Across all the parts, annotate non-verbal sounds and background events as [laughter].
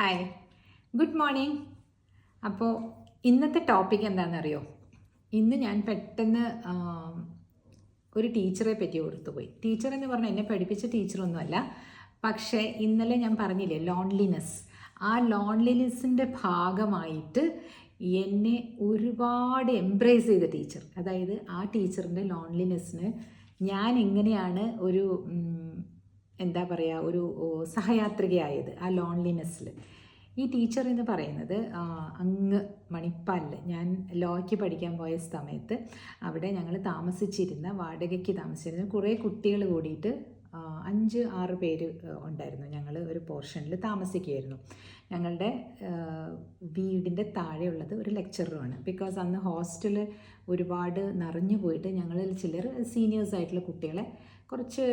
Hi good morning അപ്പോൾ ഇന്നത്തെ topic എന്താണെന്നറിയോ? ഇന്ന് ഞാൻ പെട്ടെന്ന് ഒരു ടീച്ചറെ പറ്റി ഓർത്തുപോയി. ടീച്ചർ എന്ന് പറഞ്ഞാൽ എന്നെ പഠിപ്പിച്ച ടീച്ചറൊന്നുമല്ല. പക്ഷേ ഇന്നലെ ഞാൻ പറഞ്ഞില്ലേ ലോൺലിനെസ് ആ ലോൺലിനെസ്സിന്റെ ഭാഗമായിട്ട് എന്നെ ഒരുപാട് എംബ്രേസ് ചെയ്ത ടീച്ചർ. അതായത് ആ ടീച്ചറിന്റെ ലോൺലിനെസ്സിന് ഞാൻ എങ്ങനെയാണ് ഒരു എന്താ പറയുക ഒരു സഹയാത്രികയായത് ആ ലോൺലിനെസ്സിൽ ഈ ടീച്ചർ എന്ന് പറയുന്നത് അങ്ങ് മണിപ്പാലിൽ ഞാൻ ലോയ്ക്ക് പഠിക്കാൻ പോയ സമയത്ത് അവിടെ ഞങ്ങൾ താമസിച്ചിരുന്ന വാടകയ്ക്ക് താമസിച്ചിരുന്ന കുറേ കുട്ടികൾ കൂടിയിട്ട് അഞ്ച് ആറ് പേര് ഉണ്ടായിരുന്നു. ഞങ്ങൾ ഒരു പോർഷനിൽ താമസിക്കുകയായിരുന്നു ഞങ്ങളുടെ വീടിന്റെ താഴെയുള്ളത് ഒരു ലെക്ചറുമാണ് ബിക്കോസ് അന്ന് ഹോസ്റ്റൽ ഒരുപാട് നിറഞ്ഞു പോയിട്ട് ഞങ്ങളിൽ ചിലർ സീനിയേഴ്സ് ആയിട്ടുള്ള കുട്ടികളെ കുറച്ച്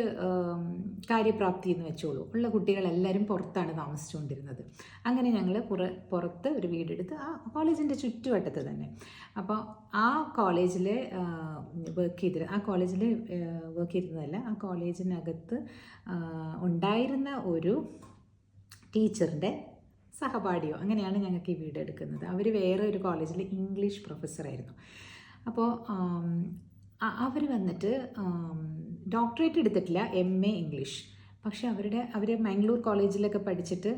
കാര്യപ്രാപ്തി എന്ന് വെച്ചോളൂ. ഉള്ള കുട്ടികളെല്ലാവരും പുറത്താണ് താമസിച്ചുകൊണ്ടിരുന്നത്. അങ്ങനെ ഞങ്ങൾ പുറ പുറത്ത് ഒരു വീടെടുത്ത് ആ കോളേജിന്റെ ചുറ്റുവട്ടത്ത് തന്നെ. അപ്പോൾ ആ കോളേജിൽ വർക്ക് ചെയ്തിരുന്ന ആ കോളേജിൽ വർക്ക് ചെയ്തിരുന്നതല്ല ആ കോളേജിനകത്ത് ഉണ്ടായിരുന്ന ഒരു ടീച്ചറിന്റെ സഹപാഠിയോ അങ്ങനെയാണ് ഞങ്ങൾക്ക് ഈ വീട് എടുക്കുന്നത് അവർ വേറെ ഒരു കോളേജിൽ ഇംഗ്ലീഷ് പ്രൊഫസറായിരുന്നു അപ്പോൾ അവർ വന്നിട്ട് ഡോക്ടറേറ്റ് എടുത്തിട്ടില്ല എം എ ഇംഗ്ലീഷ്. പക്ഷെ അവരുടെ അവർ മാംഗ്ലൂർ കോളേജിലൊക്കെ പഠിച്ചിട്ട്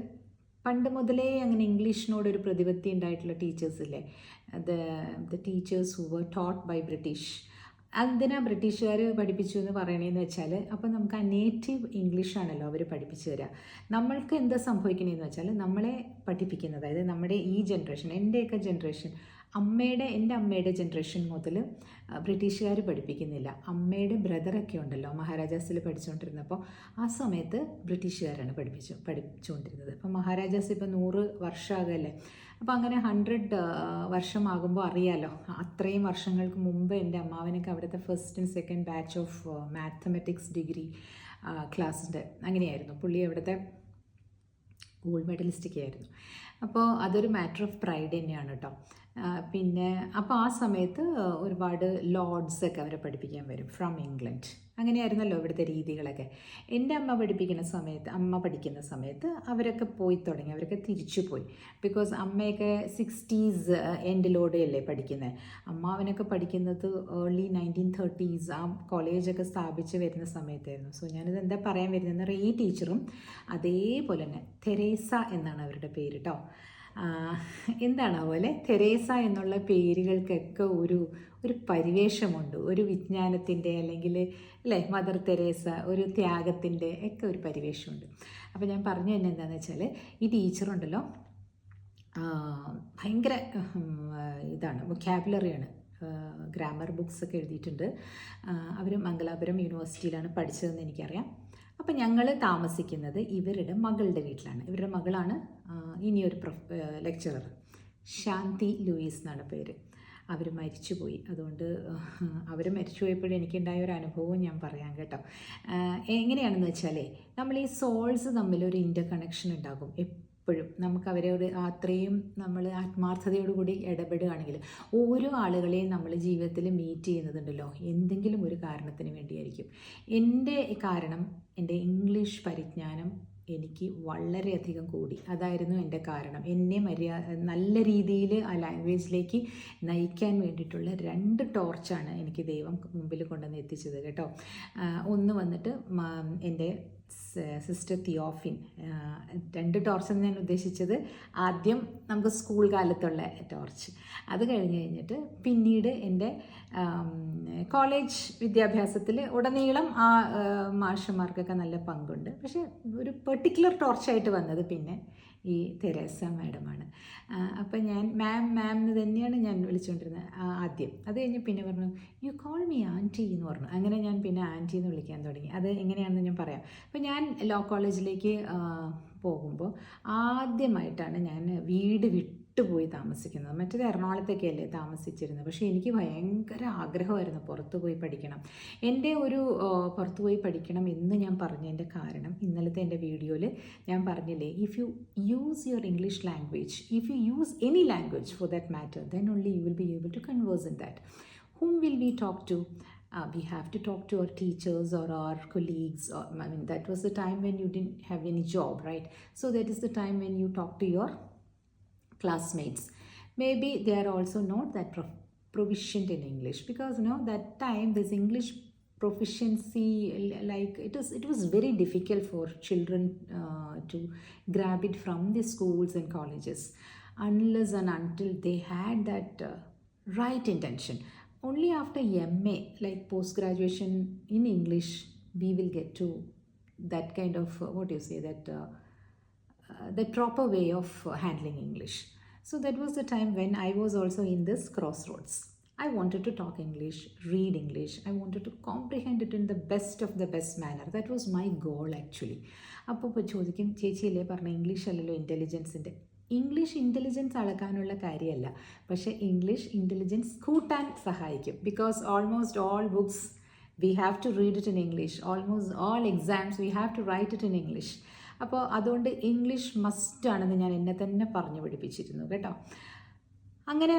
പണ്ട് മുതലേ അങ്ങനെ ഇംഗ്ലീഷിനോട് ഒരു പ്രതിപത്തി ഉണ്ടായിട്ടുള്ള ടീച്ചേഴ്സില്ലേ? The the teachers who were taught by British. എന്തിനാ ബ്രിട്ടീഷുകാർ പഠിപ്പിച്ചു എന്ന് പറയണേന്ന് വെച്ചാൽ അപ്പോൾ നമുക്ക് ആ നേറ്റീവ് ഇംഗ്ലീഷാണല്ലോ അവർ പഠിപ്പിച്ചു തരിക നമ്മൾക്ക് എന്താ സംഭവിക്കണേന്ന് വെച്ചാൽ നമ്മളെ പഠിപ്പിക്കുന്നത് അതായത് നമ്മുടെ ഈ ജനറേഷൻ എന്റെയൊക്കെ ജനറേഷൻ അമ്മയുടെ എന്റെ അമ്മയുടെ ജനറേഷൻ മുതൽ ബ്രിട്ടീഷുകാർ പഠിപ്പിക്കുന്നില്ല. അമ്മയുടെ ബ്രദറൊക്കെ ഉണ്ടല്ലോ മഹാരാജാസിൽ പഠിച്ചുകൊണ്ടിരുന്നപ്പോൾ ആ സമയത്ത് ബ്രിട്ടീഷുകാരാണ് പഠിപ്പിച്ചു പഠിച്ചുകൊണ്ടിരുന്നത് അപ്പോൾ മഹാരാജാസ് ഇപ്പോൾ നൂറ് വർഷമാകല്ലേ അപ്പോൾ അങ്ങനെ ഹൺഡ്രഡ് വർഷമാകുമ്പോൾ അറിയാലോ അത്രയും വർഷങ്ങൾക്ക് മുമ്പ് എന്റെ അമ്മാവനൊക്കെ അവിടുത്തെ first and second batch of mathematics degree ക്ലാസ്സിന്റെ അങ്ങനെയായിരുന്നു. പുള്ളി അവിടുത്തെ ഗോൾഡ് മെഡലിസ്റ്റൊക്കെ ആയിരുന്നു. അപ്പോൾ അതൊരു മാറ്റർ ഓഫ് പ്രൈഡ് തന്നെയാണ് കേട്ടോ. പിന്നെ അപ്പോൾ ആ സമയത്ത് ഒരുപാട് ലോഡ്സ് ഒക്കെ അവരെ പഠിപ്പിക്കാൻ വരും ഫ്രം ഇംഗ്ലണ്ട് അങ്ങനെയായിരുന്നല്ലോ ഇവിടുത്തെ രീതികളൊക്കെ. എന്റെ അമ്മ പഠിപ്പിക്കുന്ന സമയത്ത് അമ്മ പഠിക്കുന്ന സമയത്ത് അവരൊക്കെ പോയി തുടങ്ങി അവരൊക്കെ തിരിച്ചു പോയി. ബിക്കോസ് അമ്മയൊക്കെ സിക്സ്റ്റീസ് എൻഡിലോടെയല്ലേ പഠിക്കുന്നത് അമ്മാവനൊക്കെ പഠിക്കുന്നത് ഏർലി നയന്റീൻ തേർട്ടീസ് ആ കോളേജൊക്കെ സ്ഥാപിച്ച് വരുന്ന സമയത്തായിരുന്നു. സോ ഞാനിത് എന്താ പറയാൻ വരുന്നതെന്ന് ഈ ടീച്ചറും അതേപോലെ തന്നെ തെരേസ എന്നാണ് അവരുടെ പേര് കേട്ടോ എന്താണ് അതുപോലെ തെരേസ എന്നുള്ള പേരുകൾക്കൊക്കെ ഒരു ഒരു പരിവേഷമുണ്ട്. ഒരു വിജ്ഞാനത്തിന്റെ അല്ലെങ്കിൽ അല്ലേ മദർ തെരേസ ഒരു ത്യാഗത്തിന്റെ ഒക്കെ ഒരു പരിവേഷമുണ്ട്. അപ്പോൾ ഞാൻ പറഞ്ഞു തന്നെ എന്താണെന്ന് വെച്ചാൽ ഈ ടീച്ചറുണ്ടല്ലോ ഭയങ്കര ഇതാണ് വൊക്കാബുലറിയാണ് ഗ്രാമർ ബുക്സ് ഒക്കെ എഴുതിയിട്ടുണ്ട്. അവർ മംഗലാപുരം യൂണിവേഴ്സിറ്റിയിലാണ് പഠിച്ചതെന്ന് എനിക്കറിയാം. അപ്പം ഞങ്ങൾ താമസിക്കുന്നത് ഇവരുടെ മകളുടെ വീട്ടിലാണ്. ഇവരുടെ മകളാണ് ഇനിയൊരു പ്രൊഫ് ലെക്ചറർ ശാന്തി ലൂയിസ് എന്നാണ് പേര്. അവർ മരിച്ചുപോയി. അതുകൊണ്ട് അവർ മരിച്ചുപോയപ്പോഴും എനിക്കുണ്ടായ ഒരു അനുഭവവും ഞാൻ പറയാം കേട്ടോ. എങ്ങനെയാണെന്ന് വെച്ചാലേ നമ്മൾ ഈ സോൾസ് തമ്മിൽ ഒരു ഇന്റർ കണക്ഷൻ ഉണ്ടാകും എപ്പോഴും നമുക്ക് അവരോട് അത്രയും നമ്മൾ ആത്മാർത്ഥതയോടുകൂടി ഇടപെടുകയാണെങ്കിൽ ഓരോ ആളുകളെയും നമ്മൾ ജീവിതത്തിൽ മീറ്റ് ചെയ്യുന്നതുണ്ടല്ലോ. എന്തെങ്കിലും ഒരു കാരണത്തിന് വേണ്ടിയായിരിക്കും. എന്റെ കാരണം എന്റെ ഇംഗ്ലീഷ് പരിജ്ഞാനം എനിക്ക് വളരെയധികം കൂടി. അതായിരുന്നു എന്റെ കാരണം. എന്നെ മര്യാദ നല്ല രീതിയിൽ ആ ലാംഗ്വേജിലേക്ക് നയിക്കാൻ വേണ്ടിയിട്ടുള്ള രണ്ട് ടോർച്ചാണ് എനിക്ക് ദൈവം മുമ്പിൽ കൊണ്ടുവന്ന് എത്തിച്ചത് കേട്ടോ. ഒന്ന് വന്നിട്ട് എന്റെ സിസ്റ്റർ തിയോഫിൻ. രണ്ട് ടോർച്ച് എന്ന് ഞാൻ ഉദ്ദേശിച്ചത് ആദ്യം നമുക്ക് സ്കൂൾ കാലത്തുള്ള ടോർച്ച് അത് കഴിഞ്ഞ് കഴിഞ്ഞിട്ട് പിന്നീട് എന്റെ കോളേജ് വിദ്യാഭ്യാസത്തിൽ ഉടനീളം ആ മാഷന്മാർക്കൊക്കെ നല്ല പങ്കുണ്ട്. പക്ഷേ ഒരു പെർട്ടിക്കുലർ ടോർച്ചായിട്ട് വന്നത് പിന്നെ ഈ തെരേസ മാഡമാണ്. അപ്പം ഞാൻ മാം മാം എന്ന് തന്നെയാണ് ഞാൻ വിളിച്ചുകൊണ്ടിരുന്നത് ആദ്യം. അത് കഴിഞ്ഞ് പിന്നെ പറഞ്ഞു യു കോൾ മീ ആന്റി എന്ന് പറഞ്ഞു. അങ്ങനെ ഞാൻ പിന്നെ ആന്റി എന്ന് വിളിക്കാൻ തുടങ്ങി. അത് എങ്ങനെയാണെന്ന് ഞാൻ പറയാം. അപ്പം ഞാൻ ലോ കോളേജിലേക്ക് പോകുമ്പോൾ ആദ്യമായിട്ടാണ് ഞാൻ വീട് വിട്ടുപോയി താമസിക്കുന്നത്. മറ്റേത് എറണാകുളത്തേക്കല്ലേ താമസിച്ചിരുന്നത്. പക്ഷേ എനിക്ക് ഭയങ്കര ആഗ്രഹമായിരുന്നു പുറത്തു പോയി പഠിക്കണം. എന്റെ ഒരു പുറത്തു പോയി പഠിക്കണം എന്ന് ഞാൻ പറഞ്ഞതിന്റെ കാരണം ഇന്നലത്തെ എന്റെ വീഡിയോയിൽ ഞാൻ പറഞ്ഞില്ലേ if you use your English language if you use any language for that matter then only you will be able to converse in that whom will we talk to? Uh, we have to talk to our teachers or our colleagues or i mean that was the time when you didn't have any job right? So that is the time when you talk to your classmates. Maybe they are also not that pro- proficient in english because you know that time this english proficiency like it was it was very difficult for children uh, to grab it from the schools and colleges unless and until they had that uh, right intention. Only after ma like post graduation in english we will get to that kind of uh, what do you say that uh, the proper way of uh, handling English. So that was the time when I was also in this crossroads. I wanted to talk English, read English. I wanted to comprehend it in the best of the best manner. That was my goal actually. അപ്പോൾ ഇപ്പോൾ ചോദിക്കും ചേച്ചിയല്ലേ പറഞ്ഞ English അല്ലല്ലോ ഇന്റലിജൻസിന്റെ English intelligence അളക്കാനുള്ള കാര്യമല്ല പക്ഷേ English intelligence കൂട്ടാൻ സഹായിക്കും because almost all books we have to read it in English almost all exams we have to write it in English അപ്പോൾ അതുകൊണ്ട് ഇംഗ്ലീഷ് മസ്റ്റ് ആണെന്ന് ഞാൻ എന്നെ തന്നെ പറഞ്ഞു പഠിപ്പിച്ചിരുന്നു കേട്ടോ. അങ്ങനെ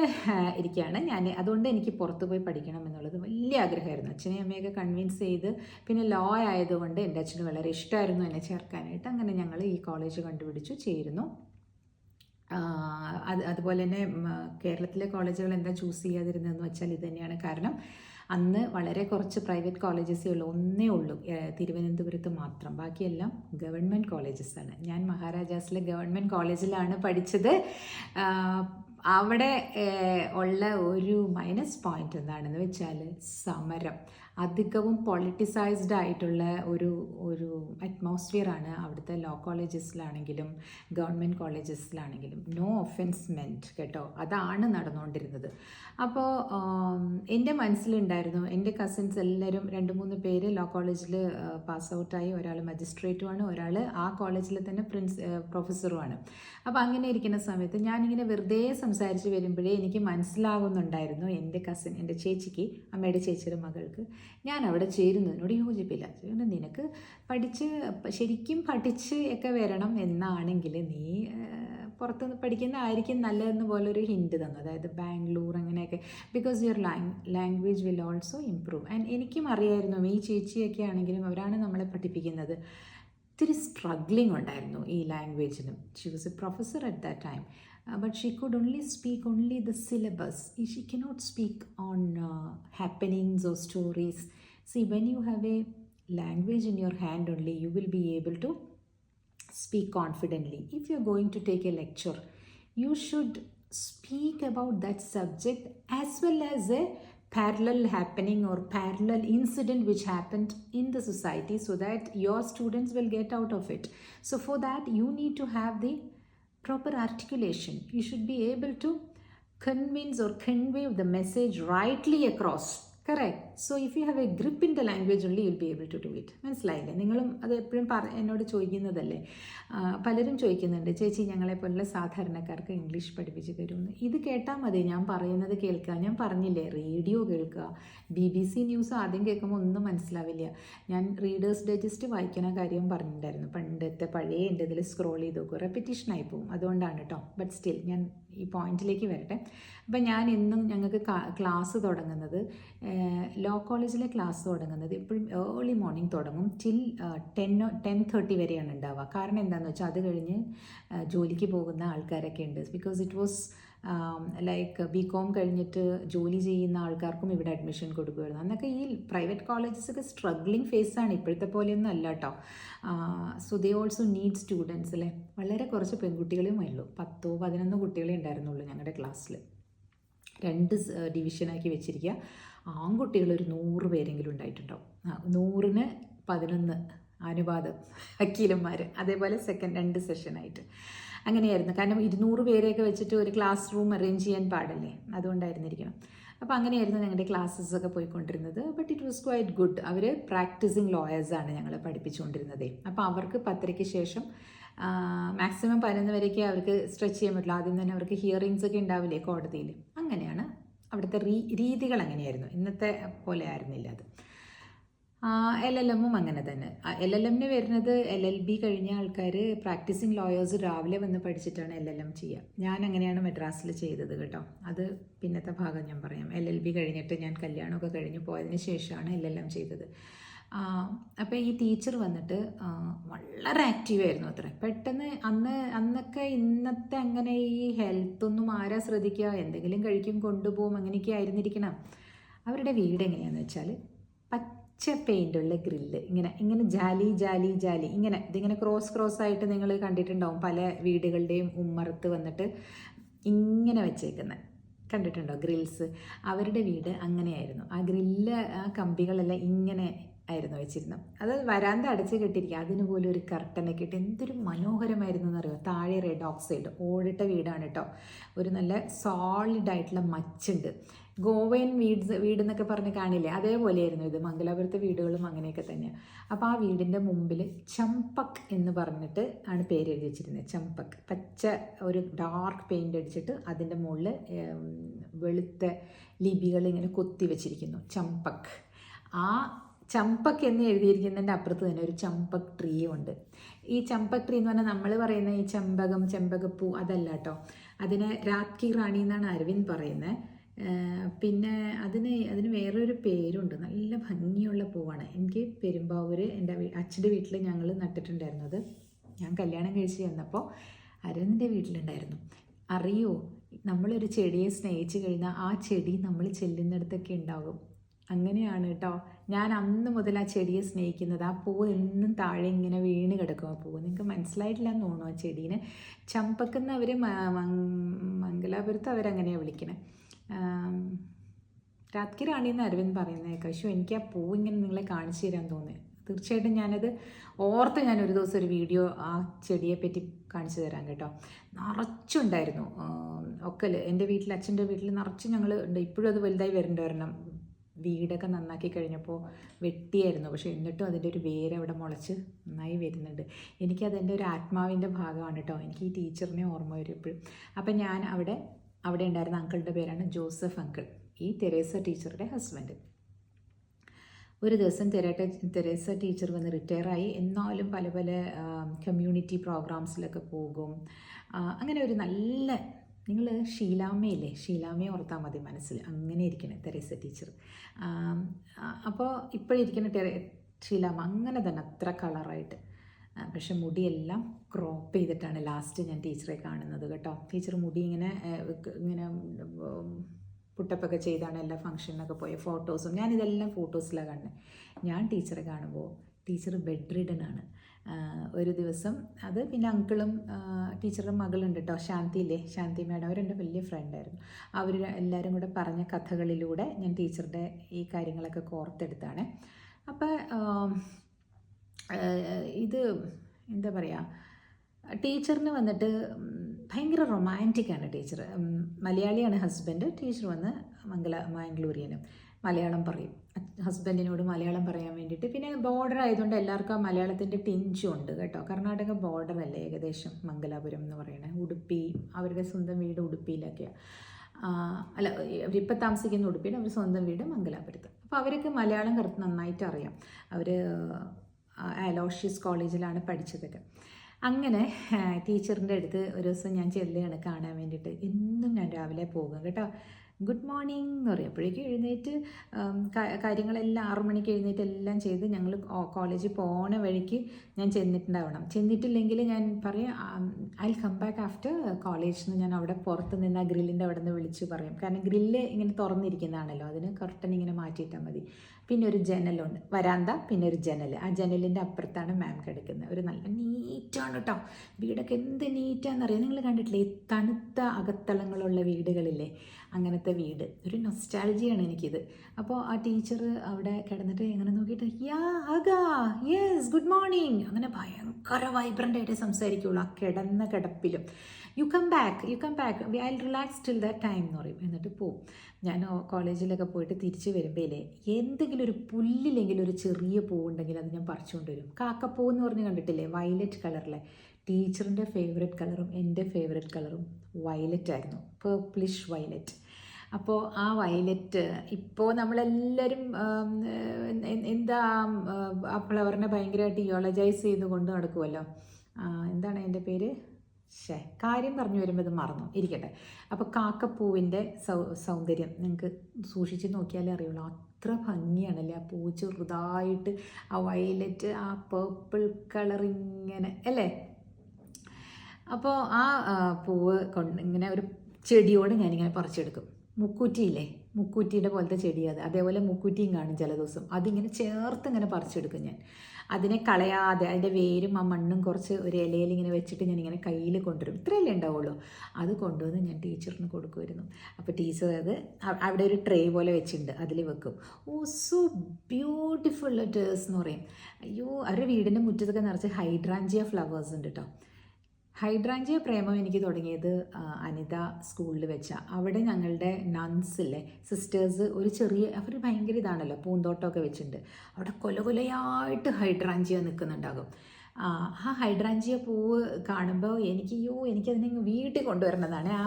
ഇരിക്കുകയാണ്. ഞാൻ അതുകൊണ്ട് എനിക്ക് പുറത്ത് പോയി പഠിക്കണം എന്നുള്ളത് വലിയ ആഗ്രഹമായിരുന്നു. അച്ഛനെ അമ്മയൊക്കെ കൺവിൻസ് ചെയ്ത് പിന്നെ ലോ ആയതുകൊണ്ട് എന്റെ അച്ഛന് വളരെ ഇഷ്ടമായിരുന്നു എന്നെ ചേർക്കാനായിട്ട്. അങ്ങനെ ഞങ്ങൾ ഈ കോളേജ് കണ്ടുപിടിച്ചു ചേരുന്നു. അത് അതുപോലെ തന്നെ കേരളത്തിലെ കോളേജുകൾ എന്താ ചൂസ് ചെയ്യാതിരുന്നതെന്ന് വെച്ചാൽ ഇത് തന്നെയാണ് കാരണം അന്ന് വളരെ കുറച്ച് പ്രൈവറ്റ് കോളേജസേ ഉള്ളൂ. ഒന്നേ ഉള്ളൂ. തിരുവനന്തപുരത്ത് മാത്രം. ബാക്കിയെല്ലാം ഗവൺമെന്റ് കോളേജസാണ് ഞാൻ മഹാരാജാസിലെ ഗവൺമെന്റ് കോളേജിലാണ് പഠിച്ചത്. അവിടെ ഉള്ള ഒരു മൈനസ് പോയിന്റ് എന്താണെന്ന് വെച്ചാൽ സമരം. അധികവും പൊളിറ്റിസൈസ്ഡ് ആയിട്ടുള്ള ഒരു ഒരു അറ്റ്മോസ്ഫിയറാണ് അവിടുത്തെ ലോ കോളേജസിലാണെങ്കിലും ഗവൺമെന്റ് കോളേജസിലാണെങ്കിലും നോ ഒഫെൻസ്മെന്റ് കേട്ടോ. അതാണ് നടന്നുകൊണ്ടിരുന്നത് അപ്പോൾ എന്റെ മനസ്സിലുണ്ടായിരുന്നു എന്റെ കസിൻസ് എല്ലാവരും രണ്ട് മൂന്ന് പേര് ലോ കോളേജിൽ പാസ് ഔട്ടായി ഒരാൾ മജിസ്ട്രേറ്റുമാണ് ഒരാൾ ആ കോളേജിൽ തന്നെ പ്രിൻസ് പ്രൊഫസറുമാണ് അപ്പോൾ അങ്ങനെ ഇരിക്കുന്ന സമയത്ത് ഞാനിങ്ങനെ വെറുതെ സംസാരിച്ച് വരുമ്പോഴേ എനിക്ക് മനസ്സിലാകുന്നുണ്ടായിരുന്നു എന്റെ കസിൻ എന്റെ ചേച്ചിക്ക് അമ്മയുടെ ചേച്ചിയുടെ മകൾക്ക്. ഞാൻ അവിടെ ചേരുന്നതിനോട് യോജിപ്പില്ല. അതുകൊണ്ട് നിനക്ക് പഠിച്ച് ശരിക്കും പഠിച്ച് ഒക്കെ വരണം എന്നാണെങ്കിൽ നീ പുറത്ത് പുറത്തുനിന്ന് പഠിക്കുന്നതായിരിക്കും നല്ലതെന്ന് പോലെ ഒരു ഹിൻഡ് തന്നു. അതായത് ബാംഗ്ലൂർ അങ്ങനെയൊക്കെ. Because your language will also improve and എനിക്കും അറിയായിരുന്നു ഈ ചേച്ചിയൊക്കെ ആണെങ്കിലും അവരാണ് നമ്മളെ പഠിപ്പിക്കുന്നത്. ഇത്തിരി സ്ട്രഗ്ലിംഗ് ഉണ്ടായിരുന്നു ഈ ലാംഗ്വേജിനും she was a professor at that time Uh, but she could only speak only the syllabus. She cannot speak on uh, happenings or stories. See, when you have a language in your hand only, you will be able to speak confidently. If you're going to take a lecture, you should speak about that subject as well as a parallel happening or parallel incident which happened in the society so that your students will get out of it. So, for that, you need to have the proper articulation. You should be able to convince or convey the message rightly across. Correct. So if you have a grip in the language only you'll be able to do it മനസ്സിലായില്ലേ? നിങ്ങളും അത് എപ്പോഴും പറ എന്നോട് ചോദിക്കുന്നതല്ലേ? പലരും ചോദിക്കുന്നുണ്ട് ചേച്ചി ഞങ്ങളെപ്പോലുള്ള സാധാരണക്കാർക്ക് ഇംഗ്ലീഷ് പഠിപ്പിച്ച് തരുമെന്ന്. ഇത് കേട്ടാൽ മതി. ഞാൻ പറയുന്നത് കേൾക്കുക. ഞാൻ പറഞ്ഞില്ലേ? റേഡിയോ കേൾക്കുക. ബി ബി സി ന്യൂസ് ആദ്യം കേൾക്കുമ്പോൾ ഒന്നും മനസ്സിലാവില്ല. ഞാൻ റീഡേഴ്സ് ഡൈജസ്റ്റ് വായിക്കണ കാര്യം പറഞ്ഞിട്ടുണ്ടായിരുന്നു. പണ്ടത്തെ പഴയ എന്റെ ഇതിൽ സ്ക്രോൾ ചെയ്ത് നോക്കും. റെപ്പിറ്റേഷനായി പോകും. അതുകൊണ്ടാണ് കേട്ടോ. ബട്ട് സ്റ്റിൽ ഞാൻ ഈ പോയിന്റിലേക്ക് വരട്ടെ. അപ്പം ഞാൻ ഇന്നും ഞങ്ങൾക്ക് ക്ലാസ് തുടങ്ങുന്നത് ലോ കോളേജിലെ ക്ലാസ് തുടങ്ങുന്നത് എപ്പോഴും ഏർലി മോർണിംഗ് തുടങ്ങും ടിൽ ടെൻ ടെൻ തേർട്ടി വരെയാണ് ഉണ്ടാവുക. കാരണം എന്താണെന്ന് വെച്ചാൽ അത് കഴിഞ്ഞ് ജോലിക്ക് പോകുന്ന ആൾക്കാരൊക്കെ ഉണ്ട്. Because it was like B com കഴിഞ്ഞിട്ട് ജോലി ചെയ്യുന്ന ആൾക്കാർക്കും ഇവിടെ അഡ്മിഷൻ കൊടുക്കുമായിരുന്നു അന്നൊക്കെ ഈ പ്രൈവറ്റ് കോളേജസ് ഒക്കെ സ്ട്രഗ്ലിംഗ് ഫേസാണ് ഇപ്പോഴത്തെ പോലെയൊന്നും അല്ല കേട്ടോ so they also need students അല്ലേ വളരെ കുറച്ച് പെൺകുട്ടികളേ ഉള്ളൂ. പത്തോ പതിനൊന്നോ കുട്ടികളെ ഉണ്ടായിരുന്നുള്ളൂ ഞങ്ങളുടെ ക്ലാസ്സിൽ രണ്ട് ഡിവിഷനാക്കി വെച്ചിരിക്കുക ആൺകുട്ടികൾ ഒരു നൂറ് പേരെങ്കിലും ഉണ്ടായിട്ടുണ്ടാവും. നൂറിന് പതിനൊന്ന് അനുപാതം വക്കീലന്മാർ അതേപോലെ സെക്കൻഡ് രണ്ട് സെഷനായിട്ട് അങ്ങനെയായിരുന്നു. കാരണം ഇരുന്നൂറ് പേരെയൊക്കെ വെച്ചിട്ട് ഒരു ക്ലാസ് റൂം അറേഞ്ച് ചെയ്യാൻ പാടല്ലേ? അതുകൊണ്ടായിരുന്നിരിക്കണം. അപ്പോൾ അങ്ങനെയായിരുന്നു ഞങ്ങളുടെ ക്ലാസ്സസ് ഒക്കെ പോയിക്കൊണ്ടിരുന്നത്. But it was quite good our practising ലോയേഴ്സാണ് ഞങ്ങൾ പഠിപ്പിച്ചുകൊണ്ടിരുന്നത്. അപ്പോൾ അവർക്ക് പത്തരയ്ക്ക് ശേഷം മാക്സിമം പതിനൊന്ന് വരെയൊക്കെ അവർക്ക് സ്ട്രെച്ച് ചെയ്യാൻ പറ്റില്ല ആദ്യം തന്നെ അവർക്ക് ഹിയറിങ്സ് ഒക്കെ ഉണ്ടാവില്ലേ കോടതിയിൽ? അങ്ങനെയാണ് അവിടുത്തെ രീതികൾ അങ്ങനെയായിരുന്നു. ഇന്നത്തെ പോലെ ആയിരുന്നില്ല അത്. എൽ എൽ എമ്മും അങ്ങനെ തന്നെ. എൽ എൽ എമ്മിന് വരുന്നത് എൽ എൽ ബി കഴിഞ്ഞ ആൾക്കാർ പ്രാക്ടീസിങ് ലോയേഴ്സ് രാവിലെ വന്ന് പഠിച്ചിട്ടാണ് എൽ എൽ എം ചെയ്യുക ഞാൻ അങ്ങനെയാണ് മദ്രാസിൽ ചെയ്തത് കേട്ടോ. അത് പിന്നത്തെ ഭാഗം ഞാൻ പറയാം. എൽ എൽ ബി കഴിഞ്ഞിട്ട് ഞാൻ കല്യാണമൊക്കെ കഴിഞ്ഞ് പോയതിന് ശേഷമാണ് എൽ എൽ എം ചെയ്തത്. അപ്പോൾ ഈ ടീച്ചർ വന്നിട്ട് വളരെ ആക്റ്റീവായിരുന്നു അത്ര. പെട്ടെന്ന് അന്ന് അന്നൊക്കെ ഇന്നത്തെ അങ്ങനെ ഈ ഹെൽത്തൊന്നും ആരാ ശ്രദ്ധിക്കുക? എന്തെങ്കിലും കഴിക്കും കൊണ്ടുപോകും അങ്ങനെയൊക്കെ ആയിരുന്നിരിക്കണം. അവരുടെ വീട് എങ്ങനെയാണെന്ന് വെച്ചാൽ പച്ച പെയിന്റുള്ള ഗ്രില്ല് ഇങ്ങനെ ഇങ്ങനെ ജാലി ജാലി ജാലി ഇങ്ങനെ ഇതിങ്ങനെ ക്രോസ് ക്രോസ് ആയിട്ട് നിങ്ങൾ കണ്ടിട്ടുണ്ടാവും. പല വീടുകളുടെയും ഉമ്മറത്ത് വന്നിട്ട് ഇങ്ങനെ വെച്ചേക്കുന്നത് കണ്ടിട്ടുണ്ടോ? ഗ്രിൽസ് അവരുടെ വീട് അങ്ങനെയായിരുന്നു. ആ ഗ്രില്ല് ആ കമ്പികളെല്ലാം ഇങ്ങനെ ആയിരുന്നു വെച്ചിരുന്നത്. അത് വരാന്ത അടച്ച് കെട്ടിരിക്കുക അതിന് പോലും ഒരു കർട്ടനൊക്കെ ഇട്ട് എന്തൊരു മനോഹരമായിരുന്നു എന്നറിയോ? താഴെ റെഡ് ഓക്സൈഡ്. ഓടിട്ട വീടാണ് കേട്ടോ ഒരു നല്ല സോളിഡ് ആയിട്ടുള്ള മച്ചുണ്ട്. ഗോവൻ വീഡ്സ് വീട് എന്നൊക്കെ പറഞ്ഞ് കാണില്ലേ? അതേപോലെയായിരുന്നു ഇത്. മംഗലാപുരത്തെ വീടുകളും അങ്ങനെയൊക്കെ തന്നെയാണ് അപ്പോൾ ആ വീടിന്റെ മുമ്പിൽ ചമ്പക് എന്ന് പറഞ്ഞിട്ട് ആണ് പേര് എഴുതി വെച്ചിരുന്നത്. ചമ്പക്. പച്ച ഒരു ഡാർക്ക് പെയിന്റ് അടിച്ചിട്ട് അതിന്റെ മുകളിൽ വെളുത്ത ലിപികൾ ഇങ്ങനെ കൊത്തി വെച്ചിരിക്കുന്നു. ചമ്പക്. ആ ചമ്പക് എന്ന് എഴുതിയിരിക്കുന്നതിന്റെ അപ്പുറത്ത് തന്നെ ഒരു ചമ്പക് ട്രീയും ഉണ്ട്. ഈ ചമ്പക് ട്രീ എന്ന് പറഞ്ഞാൽ നമ്മൾ പറയുന്ന ഈ ചെമ്പകം ചെമ്പകപ്പൂ അതല്ല കേട്ടോ. അതിനെ രാത്കി റാണി എന്നാണ് അരവിന്ദ് പറയുന്നത്. പിന്നെ അതിന് അതിന് വേറൊരു പേരുണ്ട്. നല്ല ഭംഗിയുള്ള പൂവാണ്. എനിക്ക് പെരുമ്പാവൂർ എന്റെ അച്ഛന്റെ വീട്ടിൽ ഞങ്ങൾ നട്ടിട്ടുണ്ടായിരുന്നത്. ഞാൻ കല്യാണം കഴിച്ച് വന്നപ്പോൾ അരവിന്ദിന്റെ വീട്ടിലുണ്ടായിരുന്നു. അറിയോ? നമ്മളൊരു ചെടിയെ സ്നേഹിച്ച് കഴിഞ്ഞാൽ ആ ചെടി നമ്മൾ ചെല്ലുന്നിടത്തൊക്കെ ഉണ്ടാകും. അങ്ങനെയാണ് കേട്ടോ. ഞാൻ അന്ന് മുതൽ ആ ചെടിയെ സ്നേഹിക്കുന്നത് ആ പൂവ് എന്നും താഴെ ഇങ്ങനെ വീണ് കിടക്കും ആ പൂവ് നിങ്ങൾക്ക് മനസ്സിലായിട്ടില്ല എന്ന് തോന്നുന്നു ആ ചെടീനെ? ചമ്പക്കുന്ന അവർ മംഗലാപുരത്ത് അവരങ്ങനെയാണ് വിളിക്കണേ. രാത്രി റാണി എന്ന് അരവിന്ദ് പറയുന്നത് പക്ഷേ എനിക്ക് ആ പൂവ് ഇങ്ങനെ നിങ്ങളെ കാണിച്ചു തരാൻ തോന്നി തീർച്ചയായിട്ടും ഞാനത് ഓർത്ത് ഞാൻ ഒരു ദിവസം ഒരു വീഡിയോ ആ ചെടിയെ പറ്റി കാണിച്ചു തരാം കേട്ടോ. നിറച്ചുണ്ടായിരുന്നു. ഒക്കൽ എന്റെ വീട്ടിൽ അച്ഛന്റെ വീട്ടിൽ നിറച്ച് ഞങ്ങൾ ഉണ്ട്. ഇപ്പോഴും അത് വലുതായി വരേണ്ടി ഒരെണ്ണം വീടൊക്കെ നന്നാക്കി കഴിഞ്ഞപ്പോൾ വെട്ടിയായിരുന്നു. പക്ഷെ എന്നിട്ടും അതിന്റെ ഒരു വേര് അവിടെ മുളച്ച് നന്നായി വരുന്നുണ്ട്. എനിക്കതെന്റെ ഒരു ആത്മാവിന്റെ ഭാഗമാണ് കേട്ടോ. എനിക്ക് ഈ ടീച്ചറിനെ ഓർമ്മ വരും എപ്പോഴും അപ്പം ഞാൻ അവിടെ അവിടെ ഉണ്ടായിരുന്ന അങ്കിളുടെ പേരാണ് ജോസഫ് അങ്കിൾ ഈ തെരേസ ടീച്ചറുടെ ഹസ്ബൻഡ്. ഒരു ദിവസം തെരേട്ട തെരേസ ടീച്ചർ വന്ന് റിട്ടയറായി. എന്നാലും പല പല കമ്മ്യൂണിറ്റി പ്രോഗ്രാംസിലൊക്കെ പോകും. അങ്ങനെ ഒരു നല്ല നിങ്ങൾ ഷീലാമ്മയില്ലേ? ഷീലാമ്മയെ ഓർത്താൽ മതി മനസ്സിൽ. അങ്ങനെ ഇരിക്കണേ തെരേസ ടീച്ചർ. അപ്പോൾ ഇപ്പോഴിരിക്കുന്ന ടെറേ ഷീലാമ്മ അങ്ങനെ തന്നെ അത്ര കളറായിട്ട്. പക്ഷെ മുടിയെല്ലാം ക്രോപ്പ് ചെയ്തിട്ടാണ് ലാസ്റ്റ് ഞാൻ ടീച്ചറെ കാണുന്നത് കേട്ടോ. ടീച്ചർ മുടി ഇങ്ങനെ ഇങ്ങനെ പുട്ടപ്പൊക്കെ ചെയ്താണ് എല്ലാ ഫംഗ്ഷനൊക്കെ പോയ ഫോട്ടോസും. ഞാനിതെല്ലാം ഫോട്ടോസിലാണ് കാണുന്നത് ഞാൻ ടീച്ചറെ കാണുമ്പോൾ ടീച്ചർ ബെഡ് റിഡൻ ആണ് ഒരു ദിവസം. അത് പിന്നെ അങ്കിളും ടീച്ചറുടെ മകളുണ്ട് കേട്ടോ ശാന്തിയില്ലേ? ശാന്തി മാഡം അവരെന്റെ വലിയ ഫ്രണ്ടായിരുന്നു അവർ എല്ലാവരും കൂടെ പറഞ്ഞ കഥകളിലൂടെ ഞാൻ ടീച്ചറുടെ ഈ കാര്യങ്ങളൊക്കെ കോർത്തെടുത്താണ്. അപ്പോൾ ഇത് എന്താ പറയുക ടീച്ചറിന് വന്നിട്ട് ഭയങ്കര റൊമാന്റിക്കാണ് ടീച്ചർ മലയാളിയാണ് ഹസ്ബൻഡ് ടീച്ചർ വന്ന് മംഗല മാംഗ്ലൂരിയനും മലയാളം പറയും. ഹസ്ബൻഡിനോട് മലയാളം പറയാൻ വേണ്ടിയിട്ട്. പിന്നെ ബോർഡർ ആയതുകൊണ്ട് എല്ലാവർക്കും ആ മലയാളത്തിന്റെ ടിഞ്ചും ഉണ്ട് കേട്ടോ. കർണാടക ബോർഡർ അല്ലേ ഏകദേശം മംഗലാപുരം എന്ന് പറയുന്നത് ഉടുപ്പി അവരുടെ സ്വന്തം വീട് ഉടുപ്പിയിലൊക്കെയാണ് അല്ല ഇപ്പം താമസിക്കുന്ന ഉടുപ്പിയിൽ അവർ സ്വന്തം വീട് മംഗലാപുരത്ത്. അപ്പോൾ അവരൊക്കെ മലയാളം കറുത്ത് നന്നായിട്ട് അറിയാം. അവർ അലോഷ്യസ് കോളേജിലാണ് പഠിച്ചതൊക്കെ. അങ്ങനെ ടീച്ചറിന്റെ അടുത്ത് ഒരു ദിവസം ഞാൻ ചെല്ലുകയാണ് കാണാൻ വേണ്ടിയിട്ട്. എന്നും ഞാൻ രാവിലെ പോകും കേട്ടോ. ഗുഡ് മോർണിംഗ് എന്ന് പറയും. അപ്പോഴേക്കും എഴുന്നേറ്റ് കാര്യങ്ങളെല്ലാം ആറു മണിക്ക് എഴുന്നേറ്റ് എല്ലാം ചെയ്ത് ഞങ്ങൾ കോളേജിൽ പോണ വഴിക്ക് ഞാൻ ചെന്നിട്ടുണ്ടാവണം. ചെന്നിട്ടില്ലെങ്കിൽ ഞാൻ പറയാം ഐ കം ബാക്ക് ആഫ്റ്റർ കോളേജിൽ നിന്ന് ഞാൻ അവിടെ പുറത്ത് നിന്ന് ആ ഗ്രില്ലിന്റെ അവിടെ നിന്ന് വിളിച്ച് പറയും. കാരണം ഗ്രില്ല് ഇങ്ങനെ തുറന്നിരിക്കുന്നതാണല്ലോ അതിന് കർട്ടൻ ഇങ്ങനെ മാറ്റിയിട്ടാൽ മതി. പിന്നെ ഒരു ജനലുണ്ട്. വരാന്ത പിന്നെ ഒരു ജനൽ ആ ജനലിന്റെ അപ്പുറത്താണ് മാം കിടക്കുന്നത്. ഒരു നല്ല നീറ്റാണ് കേട്ടോ വീടൊക്കെ എന്ത് നീറ്റാണെന്നറിയാം നിങ്ങൾ കണ്ടിട്ടില്ലേ? തണുത്ത അകത്തളങ്ങളുള്ള വീടുകളില്ലേ? അങ്ങനത്തെ വീട്. ഒരു നൊസ്റ്റാൾജിയാണ് എനിക്കിത്. അപ്പോൾ ആ ടീച്ചർ അവിടെ കിടന്നിട്ട് എങ്ങനെ നോക്കിയിട്ട് യാ ആകാ യെസ് ഗുഡ് മോർണിംഗ് അങ്ങനെ ഭയങ്കര വൈബ്രന്റ് ആയിട്ട് സംസാരിക്കുള്ളൂ ആ കിടന്ന കിടപ്പിലും. You come back you come back we I relax till the time എന്ന് പറയും. എന്നിട്ട് പോവും. ഞാൻ കോളേജിലൊക്കെ പോയിട്ട് തിരിച്ച് വരുമ്പോഴേ എന്തെങ്കിലും ഒരു പുല്ലിലെങ്കിലും ഒരു ചെറിയ പൂവുണ്ടെങ്കിൽ അത് ഞാൻ പറിച്ചുകൊണ്ട് വരും. കാക്കപ്പൂ എന്ന് പറഞ്ഞ് കണ്ടിട്ടില്ലേ? വയലറ്റ് കളറിലെ ടീച്ചറിന്റെ ഫേവറേറ്റ് കളറും എന്റെ ഫേവറേറ്റ് കളറും വയലറ്റ് ആയിരുന്നു. പേർപ്ലിഷ് വയലറ്റ് അപ്പോൾ ആ വയലറ്റ് ഇപ്പോൾ നമ്മളെല്ലാവരും എന്താ ആ ഫ്ലവറിനെ ഭയങ്കരമായിട്ട് ഇയോളജൈസ് ചെയ്ത് കൊണ്ട് നടക്കുമല്ലോ എന്താണ് അതിന്റെ പേര്? ശേ കാര്യം പറഞ്ഞു വരുമ്പോൾ ഇത് മറന്നു. ഇരിക്കട്ടെ. അപ്പോൾ കാക്കപ്പൂവിന്റെ സൗ സൗന്ദര്യം നിങ്ങൾക്ക് സൂക്ഷിച്ച് നോക്കിയാലേ അറിയുള്ളൂ. അത്ര ഭംഗിയാണല്ലേ ആ പൂ ചെറുതായിട്ട് ആ വയലറ്റ് ആ പേർപ്പിൾ കളർ ഇങ്ങനെ അല്ലേ? അപ്പോൾ ആ, പൂവ് കൊണ്ട് ഇങ്ങനെ ഒരു ചെടിയോട് ഞാനിങ്ങനെ പറിച്ചെടുക്കും. മുക്കൂറ്റിയില്ലേ? മുക്കൂറ്റിയുടെ പോലത്തെ ചെടി അത്. അതേപോലെ മുക്കൂറ്റിയും കാണും ചില ദിവസം. അതിങ്ങനെ ചേർത്ത് ഇങ്ങനെ പറിച്ചെടുക്കും ഞാൻ. അതിനെ കളയാതെ അതിന്റെ വേരും ആ മണ്ണും കുറച്ച് ഒരു ഇലയിൽ ഇങ്ങനെ വെച്ചിട്ട് ഞാൻ ഇങ്ങനെ കയ്യിൽ കൊണ്ടുവരും. ഇത്രയല്ലേ ഉണ്ടാവുള്ളൂ. അത് കൊണ്ടുവന്ന് ഞാൻ ടീച്ചറിന് കൊടുക്കുമായിരുന്നു. അപ്പോൾ ടീച്ചർ അത് അവിടെ ഒരു ട്രേ പോലെ വെച്ചിട്ടുണ്ട്. അതിൽ വെക്കും. ഓ സോ ബ്യൂട്ടിഫുൾ ലെറ്റേഴ്സ് എന്ന് പറയും. അയ്യോ അവരുടെ വീടിന്റെ മുറ്റത്തൊക്കെ നിറച്ച് ഹൈഡ്രാഞ്ചിയ ഫ്ലവേഴ്സ് ഉണ്ട് കേട്ടോ. ഹൈഡ്രാഞ്ചിയ പ്രേമം എനിക്ക് തുടങ്ങിയത് അനിത സ്കൂളിൽ വെച്ച. അവിടെ ഞങ്ങളുടെ നൺസിലെ സിസ്റ്റേഴ്സ് ഒരു ചെറിയ അവർ ഭയങ്കര ഇതാണല്ലോ പൂന്തോട്ടമൊക്കെ വെച്ചിട്ടുണ്ട് അവിടെ കൊല കൊലയായിട്ട് ഹൈഡ്രാഞ്ചിയ നിൽക്കുന്നുണ്ടാകും ആ ഹൈഡ്രാഞ്ചിയ പൂവ് കാണുമ്പോൾ എനിക്ക് യോ എനിക്കതിനെ വീട്ടിൽ കൊണ്ടുവരേണ്ടതാണ് ആ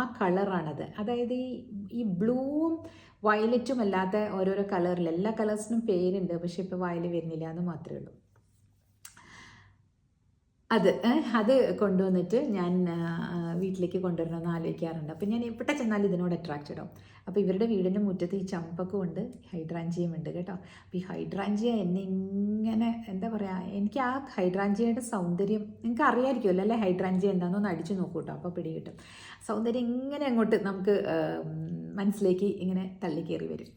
ആ കളറാണത്. അതായത് ഈ ഈ ബ്ലൂവും വയലറ്റും അല്ലാത്ത ഓരോരോ കളറിൽ എല്ലാ കളേഴ്സിനും പേരുണ്ട് പക്ഷെ ഇപ്പോൾ വയൽ വരുന്നില്ല എന്ന് മാത്രമേ ഉള്ളൂ. അത് അത് കൊണ്ടുവന്നിട്ട് ഞാൻ വീട്ടിലേക്ക് കൊണ്ടുവരണമെന്ന് ആലോചിക്കാറുണ്ട്. അപ്പം ഞാൻ എവിടെ ചെന്നാലും ഇതിനോട് അട്രാക്റ്റഡ് ആവും. അപ്പോൾ ഇവരുടെ വീടിന്റെ മുറ്റത്ത് ഈ ചമ്പക്കും ഉണ്ട് ഹൈഡ്രാഞ്ചിയും ഉണ്ട് കേട്ടോ. അപ്പോൾ ഈ ഹൈഡ്രാഞ്ചിയ എന്നെ ഇങ്ങനെ എന്താ പറയുക എനിക്ക് ആ ഹൈഡ്രാഞ്ചിയയുടെ സൗന്ദര്യം നിങ്ങൾക്ക് അറിയാമായിരിക്കുമല്ലോ അല്ലേ ഹൈഡ്രാഞ്ചിയ എന്താണെന്നൊന്ന് അടിച്ചു നോക്കൂ കേട്ടോ അപ്പോൾ പിടി കിട്ടും സൗന്ദര്യം ഇങ്ങനെ അങ്ങോട്ട് നമുക്ക് മനസ്സിലേക്ക് ഇങ്ങനെ തള്ളിക്കേറി വരും.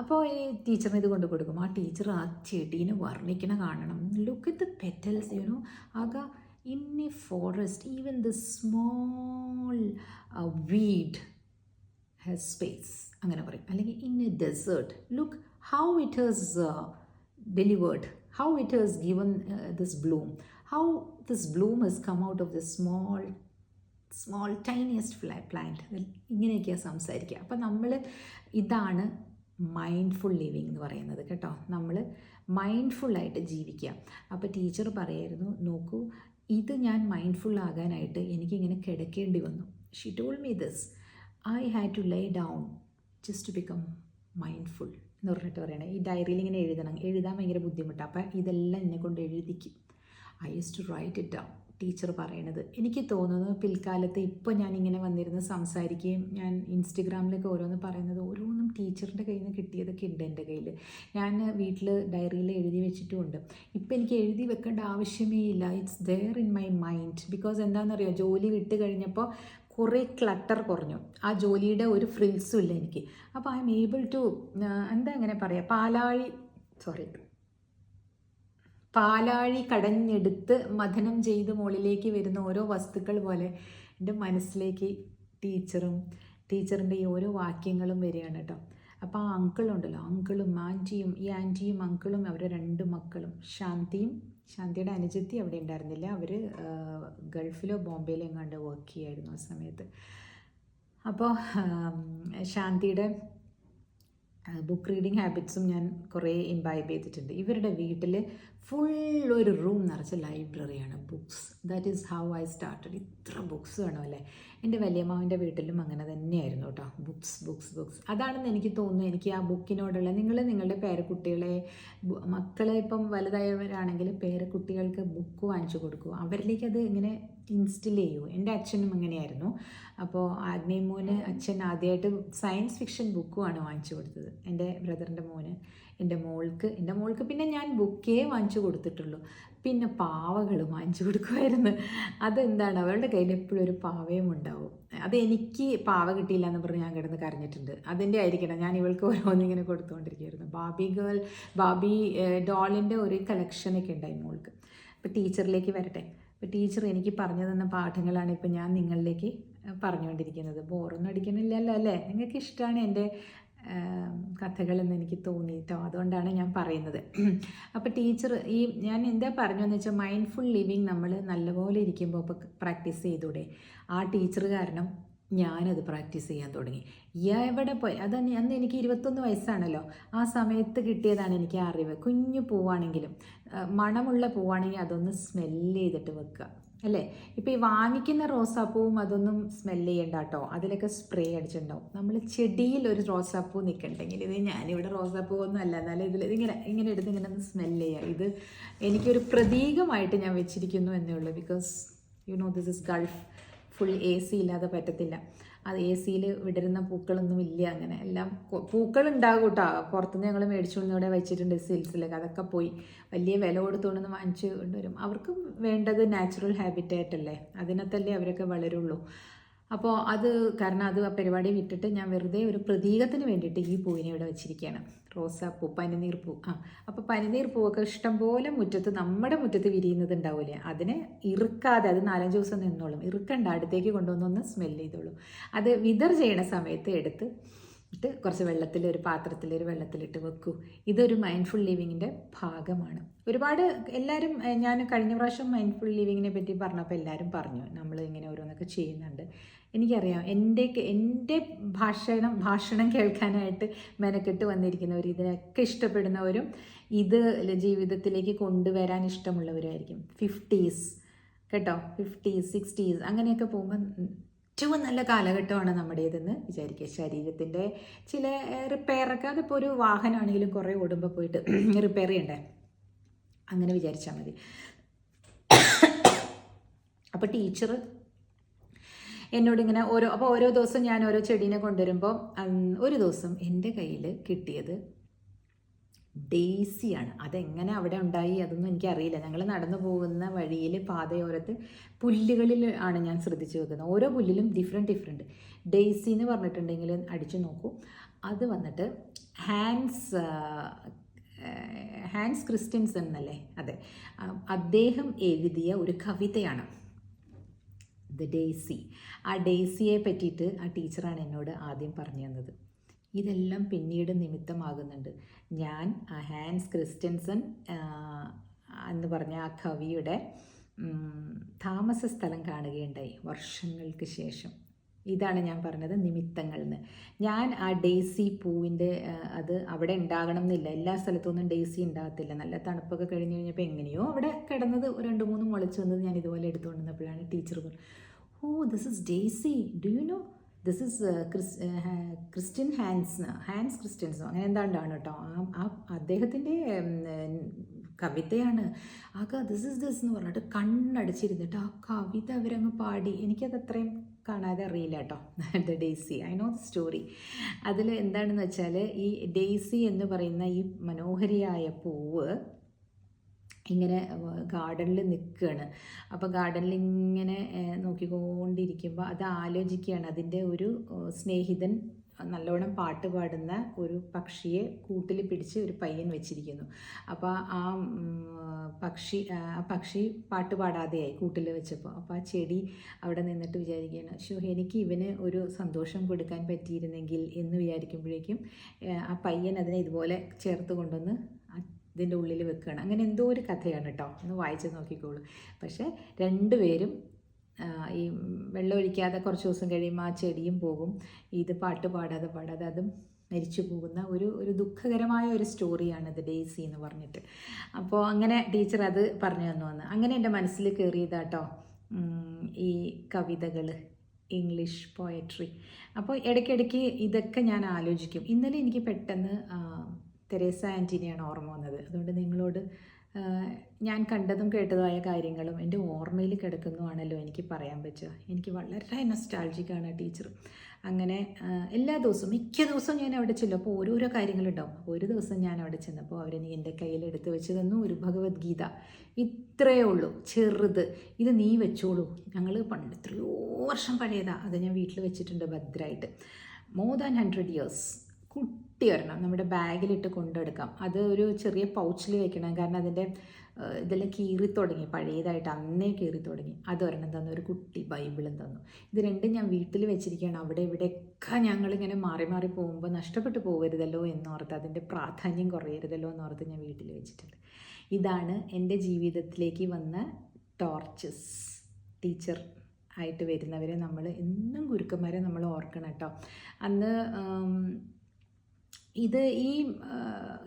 അപ്പോൾ ഈ ടീച്ചറിന് ഇത് കൊണ്ട് കൊടുക്കും. ആ ടീച്ചർ ആ ചെടീനെ വർണിക്കണ കാണണം. Look at the petals you know ആക in a forest even the small weed has space അങ്ങനെ പറയും. അല്ലെങ്കിൽ in a desert look how it has delivered how it has given this bloom how this bloom has come out of the small small tiniest ഫ്ലാ plant ഇങ്ങനെയൊക്കെയാണ് സംസാരിക്കുക. അപ്പം നമ്മൾ ഇതാണ് mindful living എന്ന് പറയുന്നത് കേട്ടോ. നമ്മൾ മൈൻഡ്ഫുള്ളായിട്ട് ജീവിക്കുക. അപ്പോൾ ടീച്ചർ പറയായിരുന്നു നോക്കൂ ഇത് ഞാൻ മൈൻഡ്ഫുൾ ആകാനായിട്ട് എനിക്കിങ്ങനെ കിടക്കേണ്ടി വന്നു. She told me this I had to lay down just to become mindful എന്ന് പറഞ്ഞിട്ട് പറയണേ. ഈ ഡയറിയിൽ ഇങ്ങനെ എഴുതണം. എഴുതാൻ ഭയങ്കര ബുദ്ധിമുട്ടാണ് അപ്പോൾ ഇതെല്ലാം എന്നെ കൊണ്ട് എഴുതിക്കും. I use to write it down teacher പറയണത്. എനിക്ക് തോന്നുന്നു പിൽക്കാലത്ത് ഇപ്പോൾ ഞാൻ ഇങ്ങനെ വന്നിരുന്ന് സംസാരിക്കുകയും ഞാൻ ഇൻസ്റ്റഗ്രാമിലൊക്കെ ഓരോന്ന് പറയുന്നത് ഓരോന്നും ടീച്ചറിന്റെ കയ്യിൽ നിന്ന് കിട്ടിയതൊക്കെ ഉണ്ട് എന്റെ കയ്യിൽ ഞാൻ വീട്ടിൽ ഡയറിയിൽ എഴുതി വെച്ചിട്ടുമുണ്ട് ഇപ്പം എനിക്ക് എഴുതി വെക്കേണ്ട ആവശ്യമേ ഇല്ല. It's there in my mind because എന്താണെന്നറിയോ ജോലി വിട്ട് കഴിഞ്ഞപ്പോൾ കുറേ ക്ലട്ടർ കുറഞ്ഞു. ആ ജോലിയുടെ ഒരു ഫ്രിൽസും ഇല്ല എനിക്ക്. അപ്പോൾ ഐ എം ഏബിൾ ടു എന്താ അങ്ങനെ പറയാം? പാലാഴി സോറി പാലാഴി കടഞ്ഞെടുത്ത് മഥനം ചെയ്ത് മുകളിലേക്ക് വരുന്ന ഓരോ വസ്തുക്കൾ പോലെ എന്റെ മനസ്സിലേക്ക് ടീച്ചറും ടീച്ചറിന്റെ ഈ ഓരോ വാക്യങ്ങളും വരികയാണ് കേട്ടോ. അപ്പോൾ ആ അങ്കിളുണ്ടല്ലോ അങ്കിളും ആന്റിയും ഈ ആന്റിയും അങ്കിളും അവരുടെ രണ്ട് മക്കളും ശാന്തിയും ശാന്തിയുടെ അനുജത്തി അവിടെ ഉണ്ടായിരുന്നില്ല. അവർ ഗൾഫിലോ ബോംബെയിലോ എങ്ങാണ്ട് വർക്ക് ചെയ്യായിരുന്നു ആ സമയത്ത്. അപ്പോൾ ശാന്തിയുടെ ബുക്ക് റീഡിങ് ഹാബിറ്റ്സും ഞാൻ കുറേ ഇൻവൈബ് ചെയ്തിട്ടുണ്ട്. ഇവരുടെ വീട്ടിൽ ഫുൾ ഒരു റൂം നിറച്ച ലൈബ്രറിയാണ് books that is how I started ഇത്ര ബുക്സ് വേണം അല്ലേ? എന്റെ വലിയമ്മാവിന്റെ വീട്ടിലും അങ്ങനെ തന്നെയായിരുന്നു കേട്ടോ ബുക്സ് ബുക്സ് ബുക്സ് അതാണെന്ന് എനിക്ക് തോന്നുന്നു. എനിക്ക് ആ ബുക്കിനോടുള്ള നിങ്ങൾ നിങ്ങളുടെ പേരക്കുട്ടികളെ മക്കളെ ഇപ്പം വലുതായവരാണെങ്കിൽ പേരക്കുട്ടികൾക്ക് ബുക്ക് വാങ്ങിച്ചു കൊടുക്കൂ. അവരിലേക്ക് അത് ഇങ്ങനെ ഇൻസ്റ്റിൽ ചെയ്യൂ. എന്റെ അച്ഛനും അങ്ങനെയായിരുന്നു അപ്പോൾ ആഗ്നേയ മോന് അച്ഛൻ ആദ്യമായിട്ട് സയൻസ് ഫിക്ഷൻ ബുക്കുമാണ് വാങ്ങിച്ചു കൊടുത്തത്. എന്റെ ബ്രദറിന്റെ മോന് എന്റെ മോൾക്ക് എന്റെ മോൾക്ക് പിന്നെ ഞാൻ ബുക്കേ വാങ്ങിച്ചു കൊടുത്തിട്ടുള്ളൂ. പിന്നെ പാവകൾ വാങ്ങിച്ചു കൊടുക്കുമായിരുന്നു. അതെന്താണ്? അവളുടെ കയ്യിൽ എപ്പോഴും ഒരു പാവയും ഉണ്ടാവും. അത് എനിക്ക് പാവ കിട്ടിയില്ല എന്ന് പറഞ്ഞ് ഞാൻ കിടന്ന് കരഞ്ഞിട്ടുണ്ട്. അതിന്റെ ആയിരിക്കണം. ഞാൻ ഇവൾക്ക് ഓരോന്നിങ്ങനെ കൊടുത്തുകൊണ്ടിരിക്കുകയായിരുന്നു ബാബി ഗേൾ ബാബി ഡോളിന്റെ ഒരു കളക്ഷനൊക്കെ ഉണ്ടായി മോൾക്ക്. അപ്പോൾ ടീച്ചറിലേക്ക് വരട്ടെ. അപ്പോൾ ടീച്ചർ എനിക്ക് പറഞ്ഞു തന്ന പാഠങ്ങളാണ് ഇപ്പോൾ ഞാൻ നിങ്ങളിലേക്ക് പറഞ്ഞുകൊണ്ടിരിക്കുന്നത്. ബോറൊന്നും അടിക്കണില്ലല്ലോ അല്ലേ? നിങ്ങൾക്ക് ഇഷ്ടമാണ് എന്റെ കഥകളെന്ന് എനിക്ക് തോന്നിയിട്ടോ? അതുകൊണ്ടാണ് ഞാൻ പറയുന്നത്. അപ്പോൾ ടീച്ചർ ഈ ഞാൻ എന്താ പറഞ്ഞതെന്ന് വെച്ചാൽ മൈൻഡ്ഫുൾ ലിവിങ് നമ്മൾ നല്ലപോലെ ഇരിക്കുമ്പോൾ ഇപ്പോൾ പ്രാക്ടീസ് ചെയ്തൂടെ. ആ ടീച്ചർ കാരണം ഞാനത് പ്രാക്ടീസ് ചെയ്യാൻ തുടങ്ങി. എവിടെ പോയി? അത് അന്ന് എനിക്ക് ഇരുപത്തൊന്ന് വയസ്സാണല്ലോ. ആ സമയത്ത് കിട്ടിയതാണ് എനിക്ക് അറിവ്. കുഞ്ഞു പൂവാണെങ്കിലും മണമുള്ള പൂവാണെങ്കിൽ അതൊന്ന് സ്മെല്ല് ചെയ്തിട്ട് വെക്കുക അല്ലേ? ഇപ്പോൾ ഈ വാങ്ങിക്കുന്ന റോസാപ്പൂവും അതൊന്നും സ്മെല്ല് ചെയ്യണ്ട കേട്ടോ അതിലൊക്കെ സ്പ്രേ അടിച്ചിട്ടുണ്ടാവും. നമ്മൾ ചെടിയിൽ ഒരു റോസാപ്പൂ നിൽക്കണ്ടെങ്കിൽ ഇത് ഞാനിവിടെ റോസാപ്പൂ ഒന്നും അല്ല. എന്നാലും ഇതിൽ ഇതിങ്ങനെ ഇങ്ങനെ എടുത്ത് ഇങ്ങനെ ഒന്ന് സ്മെല്ല് ചെയ്യുക. ഇത് എനിക്കൊരു പ്രതീകമായിട്ട് ഞാൻ വെച്ചിരിക്കുന്നു എന്നേ ഉള്ളൂ. Because you know this is Gulf full A C ഇല്ലാതെ പറ്റത്തില്ല. അത് എ സിയിൽ വിടരുന്ന പൂക്കളൊന്നും ഇല്ല അങ്ങനെ. എല്ലാം പൂക്കൾ ഉണ്ടാകും കേട്ടോ പുറത്തുനിന്ന് ഞങ്ങൾ മേടിച്ചുകൊണ്ട് ഇവിടെ വെച്ചിട്ടുണ്ട് സിൽസിലൊക്കെ അതൊക്കെ പോയി. വലിയ വില കൊടുത്തുകൊണ്ടൊന്ന് വാങ്ങിച്ച് കൊണ്ടുവരും. അവർക്ക് വേണ്ടത് നാച്ചുറൽ ഹാബിറ്റായിട്ടല്ലേ അല്ലേ? അതിനകത്തല്ലേ അവരൊക്കെ വളരുള്ളൂ. അപ്പോൾ അത് കാരണം അത് ആ പരിപാടി വിട്ടിട്ട് ഞാൻ വെറുതെ ഒരു പ്രതീകത്തിന് വേണ്ടിയിട്ട് ഈ പൂവിനെ ഇവിടെ വെച്ചിരിക്കുകയാണ്. റോസാപ്പൂ പനിനീർ പൂ ആ. അപ്പോൾ പനിനീർ പൂവൊക്കെ ഇഷ്ടംപോലെ മുറ്റത്ത് നമ്മുടെ മുറ്റത്ത് വിരിയുന്നത് ഉണ്ടാവില്ലേ അതിനെ ഇറുക്കാതെ അത് നാലഞ്ച് ദിവസം നിന്നോളും. ഇറുക്കണ്ട അടുത്തേക്ക് കൊണ്ടുവന്നൊന്ന് സ്മെല്ല് ചെയ്തോളും. അത് വിതർ ചെയ്യണ സമയത്ത് എടുത്ത് ഇട്ട് കുറച്ച് വെള്ളത്തിൽ ഒരു പാത്രത്തിൽ ഒരു വെള്ളത്തിലിട്ട് വെക്കൂ. ഇതൊരു മൈൻഡ്ഫുൾ ലിവിങ്ങിന്റെ ഭാഗമാണ്. ഒരുപാട് എല്ലാവരും ഞാൻ കഴിഞ്ഞ പ്രാവശ്യം മൈൻഡ്ഫുൾ ലിവിങ്ങിനെ പറ്റി പറഞ്ഞപ്പോൾ എല്ലാവരും പറഞ്ഞു. നമ്മൾ ഇങ്ങനെ ഓരോന്നൊക്കെ ചെയ്യുന്നുണ്ട്. എനിക്കറിയാം എന്റെ എന്റെ ഭാഷണം ഭാഷണം കേൾക്കാനായിട്ട് മെനക്കെട്ട് വന്നിരിക്കുന്നവർ ഇതിനൊക്കെ ഇഷ്ടപ്പെടുന്നവരും ഇത് ജീവിതത്തിലേക്ക് കൊണ്ടുവരാൻ ഇഷ്ടമുള്ളവരായിരിക്കും. ഫിഫ്റ്റീസ് കേട്ടോ? ഫിഫ്റ്റീസ് സിക്സ്റ്റീസ് അങ്ങനെയൊക്കെ പോകുമ്പോൾ ഏറ്റവും നല്ല കാലഘട്ടമാണ് നമ്മുടേതെന്ന് വിചാരിക്കുക. ശരീരത്തിന്റെ ചില റിപ്പയറൊക്കെ അതിപ്പോൾ ഒരു വാഹനമാണെങ്കിലും കുറേ ഓടുമ്പോൾ പോയിട്ട് [clears throat] റിപ്പയർ ചെയ്യണ്ടേ? അങ്ങനെ വിചാരിച്ചാൽ മതി. അപ്പോൾ ടീച്ചർ എന്നോട് ഇങ്ങനെ ഓരോ അപ്പോൾ ഓരോ ദിവസം ഞാൻ ഓരോ ചെടീനെ കൊണ്ടുവരുമ്പോൾ ഒരു ദിവസം എന്റെ കയ്യിൽ കിട്ടിയത് ഡെയ്സിയാണ്. അതെങ്ങനെ അവിടെ ഉണ്ടായി അതൊന്നും എനിക്കറിയില്ല. ഞങ്ങൾ നടന്നു പോകുന്ന വഴിയിൽ പാതയോരത്ത് പുല്ലുകളിൽ ആണ് ഞാൻ ശ്രദ്ധിച്ചു വെക്കുന്നത്. ഓരോ പുല്ലിലും ഡിഫറെന്റ് ഡിഫറെന്റ് ഡെയ്സി എന്ന് പറഞ്ഞിട്ടുണ്ടെങ്കിൽ അടിച്ചു നോക്കൂ. അത് വന്നിട്ട് ഹാൻസ് ഹാൻസ് ക്രിസ്ത്യൻസൺ എന്നല്ലേ? അതെ. അദ്ദേഹം എഴുതിയ ഒരു കവിതയാണ്. ദ ഡേസി ആ ഡേസിയെ പറ്റിയിട്ട് ആ ടീച്ചറാണ് എന്നോട് ആദ്യം പറഞ്ഞു തന്നത്. ഇതെല്ലാം പിന്നീട് നിമിത്തമാകുന്നുണ്ട്. ഞാൻ ഹാൻസ് ക്രിസ്റ്റൻസൺ എന്ന് പറഞ്ഞ ആ കവിയുടെ താമസ സ്ഥലം കാണുകയുണ്ടായി വർഷങ്ങൾക്ക് ശേഷം. ഇതാണ് ഞാൻ പറഞ്ഞത് നിമിത്തങ്ങൾ എന്ന് ഞാൻ ആ ഡേസി പൂവിന്റെ അത് അവിടെ ഉണ്ടാകണം എന്നില്ല എല്ലാ സ്ഥലത്തൊന്നും ഡേസി ഉണ്ടാകത്തില്ല. നല്ല തണുപ്പൊക്കെ കഴിഞ്ഞ് കഴിഞ്ഞപ്പോൾ എങ്ങനെയോ അവിടെ കിടന്നത് രണ്ട് മൂന്ന് മുളച്ച് വന്നത് ഞാൻ ഇതുപോലെ എടുത്തുകൊണ്ടിരുന്നപ്പോഴാണ് ടീച്ചർ പറഞ്ഞു ഓ this is daisy do you know this is Christian Hans Hans ക്രിസ്ത്യൻസോ അങ്ങനെ എന്താണ്ടാണ് കേട്ടോ ആ അദ്ദേഹത്തിന്റെ കവിതയാണ്. ആ ദിസ് ഇസ് ദിസ് എന്ന് പറഞ്ഞിട്ട് കണ്ണടച്ചിരുന്നിട്ട് ആ കവിത അവരങ്ങ് പാടി. എനിക്കത് അത്രയും കാണാതെ അറിയില്ല കേട്ടോ the daisy I know the story അതിൽ എന്താണെന്ന് വെച്ചാൽ ഈ ഡേസി എന്ന് പറയുന്ന ഈ മനോഹരിയായ പൂവ് ഇങ്ങനെ ഗാർഡനിൽ നിൽക്കുകയാണ് അപ്പോൾ ഗാർഡനിൽ ഇങ്ങനെ നോക്കിക്കൊണ്ടിരിക്കുമ്പോൾ അത് ആലോചിക്കുകയാണ്. അതിന്റെ ഒരു സ്നേഹിതൻ നല്ലോണം പാട്ട് പാടുന്ന ഒരു പക്ഷിയെ കൂട്ടിൽ പിടിച്ച് ഒരു പയ്യൻ വെച്ചിരിക്കുന്നു. അപ്പോൾ ആ പക്ഷി ആ പക്ഷി പാട്ട് പാടാതെയായി കൂട്ടിൽ വെച്ചപ്പോൾ. അപ്പോൾ ആ ചെടി അവിടെ നിന്നിട്ട് വിചാരിക്കുകയാണ് ഷോ എനിക്ക് ഇവന് ഒരു സന്തോഷം കൊടുക്കാൻ പറ്റിയിരുന്നെങ്കിൽ എന്ന് വിചാരിക്കുമ്പോഴേക്കും ആ പയ്യൻ അതിനെ ഇതുപോലെ ചേർത്ത് കൊണ്ടുവന്ന് ഇതിന്റെ ഉള്ളിൽ വെക്കുകയാണ് അങ്ങനെ എന്തോ ഒരു കഥയാണ് കേട്ടോ ഒന്ന് വായിച്ച് നോക്കിക്കോളൂ. പക്ഷേ രണ്ടുപേരും ഈ വെള്ളമൊഴിക്കാതെ കുറച്ച് ദിവസം കഴിയുമ്പോൾ ആ ചെടിയും പോകും. ഇത് പാട്ട് പാടാതെ പാടാതെ അതും മരിച്ചു പോകുന്ന ഒരു ഒരു ദുഃഖകരമായ ഒരു സ്റ്റോറിയാണ് ഇത് ഡേസി എന്ന് പറഞ്ഞിട്ട്. അപ്പോൾ അങ്ങനെ ടീച്ചർ അത് പറഞ്ഞു തന്നു വന്ന് അങ്ങനെ എന്റെ മനസ്സിൽ കയറിയതാട്ടോ ഈ കവിതകൾ ഇംഗ്ലീഷ് പോയട്രി അപ്പോൾ ഇടയ്ക്കിടയ്ക്ക് ഇതൊക്കെ ഞാൻ ആലോചിക്കും. ഇന്നലെ എനിക്ക് പെട്ടെന്ന് തെരേസ ആന്റിനെയാണ് ഓർമ്മ വന്നത്. അതുകൊണ്ട് നിങ്ങളോട് ഞാൻ കണ്ടതും കേട്ടതുമായ കാര്യങ്ങളും എന്റെ ഓർമ്മയിൽ കിടക്കുന്നതാണല്ലോ എനിക്ക് പറയാൻ പറ്റുക. എനിക്ക് വളരെ നൊസ്റ്റാൾജിക്കാണ് ടീച്ചർ. അങ്ങനെ എല്ലാ ദിവസവും മിക്ക ദിവസവും ഞാൻ അവിടെ ചെല്ലും. അപ്പോൾ ഓരോരോ കാര്യങ്ങളുണ്ടാവും. ഒരു ദിവസം ഞാൻ അവിടെ ചെന്നപ്പോൾ അവരെനിക്ക് എന്റെ കയ്യിൽ എടുത്ത് വെച്ച് തന്നു ഒരു ഭഗവത്ഗീത. ഇത്രയേ ഉള്ളൂ. ചെറുത്. ഇത് നീ വെച്ചോളൂ. ഞങ്ങൾ പണ്ട് എത്രയോ വർഷം പഴയതാണ് അത് ഞാൻ വീട്ടിൽ വെച്ചിട്ടുണ്ട് ഭദ്രമായിട്ട് മോർ ദാൻ ഹൺഡ്രഡ് ഇയേഴ്സ് കുട്ടി വരണം നമ്മുടെ ബാഗിലിട്ട് കൊണ്ടെടുക്കാം. അത് ഒരു ചെറിയ പൗച്ചിൽ വെക്കണം. കാരണം അതിന്റെ ഇതെല്ലാം കീറി തുടങ്ങി. പഴയതായിട്ട് അന്നേ കീറി തുടങ്ങി. അതൊരെണ്ണം തന്നു. ഒരു കുട്ടി ബൈബിളും തന്നു. ഇത് രണ്ടും ഞാൻ വീട്ടിൽ വെച്ചിരിക്കുകയാണ്. അവിടെ ഇവിടെയൊക്കെ ഞങ്ങളിങ്ങനെ മാറി മാറി പോകുമ്പോൾ നഷ്ടപ്പെട്ടു പോകരുതല്ലോ എന്നോർത്ത് അതിന്റെ പ്രാധാന്യം കുറയരുതല്ലോ എന്നോർത്ത് ഞാൻ വീട്ടിൽ വെച്ചിട്ടുണ്ട്. ഇതാണ് എന്റെ ജീവിതത്തിലേക്ക് വന്ന ടോർച്ചസ്. ടീച്ചർ ആയിട്ട് വരുന്നവരെ നമ്മൾ എന്നും ഗുരുക്കന്മാരെ നമ്മൾ ഓർക്കണം കേട്ടോ. അന്ന് ഇത് ഈ